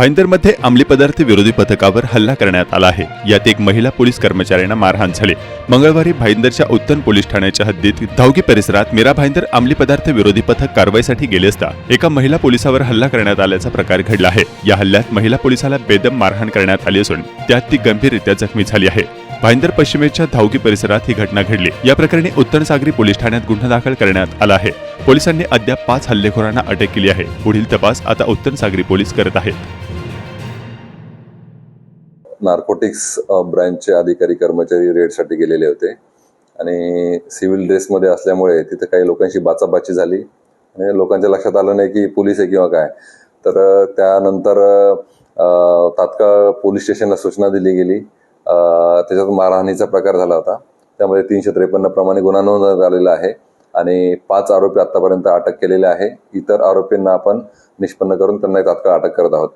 भाईंदरमध्ये अंमली पदार्थ विरोधी पथकावर हल्ला करण्यात आला आहे. यात एक महिला पोलीस कर्मचाऱ्यांना मारहाण झाली. मंगळवारी भाईंदरच्या उत्तन पोलीस ठाण्याच्या हद्दीत धावगी परिसरात मीरा भाईंदर अंमली पदार्थ विरोधी पथक कारवाईसाठी गेले असता एका महिला पोलिसावर हल्ला करण्यात आल्याचा प्रकार घडला आहे. या हल्ल्यात महिला पोलिसाला बेदम मारहाण करण्यात आली असून त्यात ती गंभीररित्या जखमी झाली आहे. भाईंदर पश्चिमेच्या धावगी परिसरात ही घटना घडली. या प्रकरणी उत्तर सागरी पोलीस ठाण्यात गुन्हा दाखल करण्यात आला आहे. पोलिसांनी अद्याप पाच हल्लेखोरांना अटक केली आहे. पुढील तपास आता उत्तर सागरी पोलीस करत आहेत. नार्कोटिक्स ब्रँचचे अधिकारी कर्मचारी रेडसाठी गेलेले होते. आणि सिव्हिल ड्रेसमध्ये असल्यामुळे तिथे काही लोकांशी बाचाबाची झाली. आणि लोकांच्या लक्षात आलं नाही की पोलीस आहे किंवा काय. तर त्यानंतर तात्काळ पोलीस स्टेशनला सूचना दिली गेली. त्याच्यात मारहाणीचा प्रकार झाला होता. त्यामध्ये तीनशे त्रेपन्न प्रमाणे गुन्हा नोंदवण्यात आलेला आहे. आणि पाच आरोपी आतापर्यंत अटक केलेले आहे. इतर आरोपींना आपण निष्पन्न करून त्यांना तात्काळ अटक करत आहोत.